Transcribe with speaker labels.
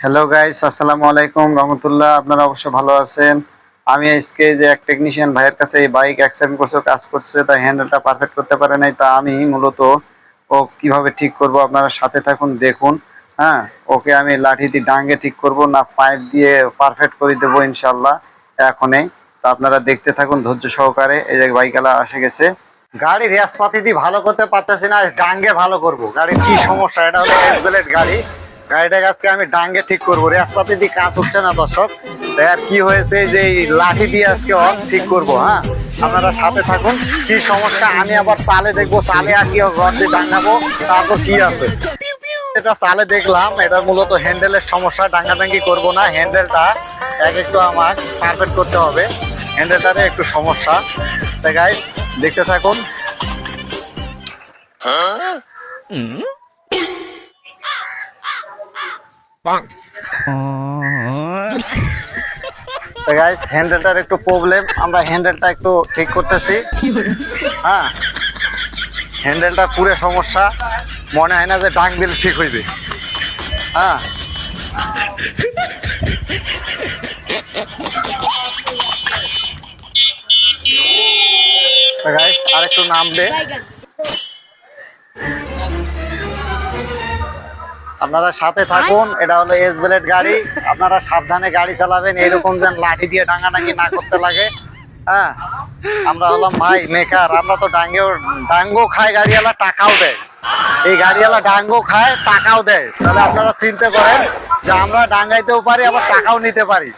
Speaker 1: Hello guys আসসালামু আলাইকুম রহমতুল্লাহ, আপনারা অবশ্যই ভালো আছেন। আমি আজকে যে এক টেকনিশিয়ান ভাইয়ের কাছে এই বাইক অ্যাক্সিডেন্ট করছে, কাজ করছে, তাই হ্যান্ডেলটা পারফেক্ট করতে পারে নাই, তা আমি মূলত ও কীভাবে ঠিক করব, আপনারা সাথে থাকুন, দেখুন। হ্যাঁ ওকে আমি লাঠি দিয়ে ডাঙ্গে ঠিক করব, না পাইপ দিয়ে পারফেক্ট করে দেবো ইনশাল্লাহ এখনই। তা আপনারা দেখতে থাকুন, ধৈর্য সহকারে, এই যে বাইকালা এসে গেছে। গাড়ি রেসপাতি দিয়ে ভালো করতে পারতেছি না, ডাঙ্গে ভালো করব। গাড়ির কি সমস্যা? এটা হলো গাড়ি। গাড়িটাকে আজকে আমি ডাঙ্গে ঠিক করব। রেসপাতি দিয়ে কাজ হচ্ছে না দর্শক। আর কি হয়েছে যে এই লাঠি দিয়ে আজকে ওর ঠিক করব হ্যাঁ? আপনারা সাথে থাকুন। কি সমস্যা আমি আবার চালে দেখব চালে আর কি ঘর দিয়ে ডাঙ্গাবো তারপর কি আছে? এটা চালে দেখলাম এটা মূলত হ্যান্ডেলের সমস্যা ডাঙ্গাডাঙ্গি করব না হ্যান্ডেলটা এক একটু আমার পারফেক্ট করতে হবে। হ্যান্ডেলটারে একটু সমস্যা। তাই গাইস দেখতে থাকুন। তো গাইস হ্যান্ডেলটার একটু প্রবলেম আমরা হ্যান্ডেলটা একটু ঠিক করতেছি। হ্যাঁ। হ্যান্ডেলটা পুরো সমস্যা। মনে হয় না যে ডাং দিলে ঠিক হইবে। হ্যাঁ। গাইস আরেকটু নামবে আপনারা সাথে থাকুন এটা হলো এস বেলেট গাড়ি। আপনারা সাবধানে গাড়ি চালাবেন এরকম যেন লাঠি দিয়ে ডাঙ্গাডাঙ্গি না করতে লাগে। হ্যাঁ? আমরা হলাম ভাই মেকার আমরা তো ডাঙ্গেও ডাঙ্গো খায় গাড়িওয়ালা টাকাও দেয়। এই গাড়িওয়ালা ডাঙ্গো খায় টাকাও দেয়। তাহলে আপনারা চিনতে করেন যে আমরা ডাঙ্গাইতেও পারি আবার টাকাও নিতে পারি।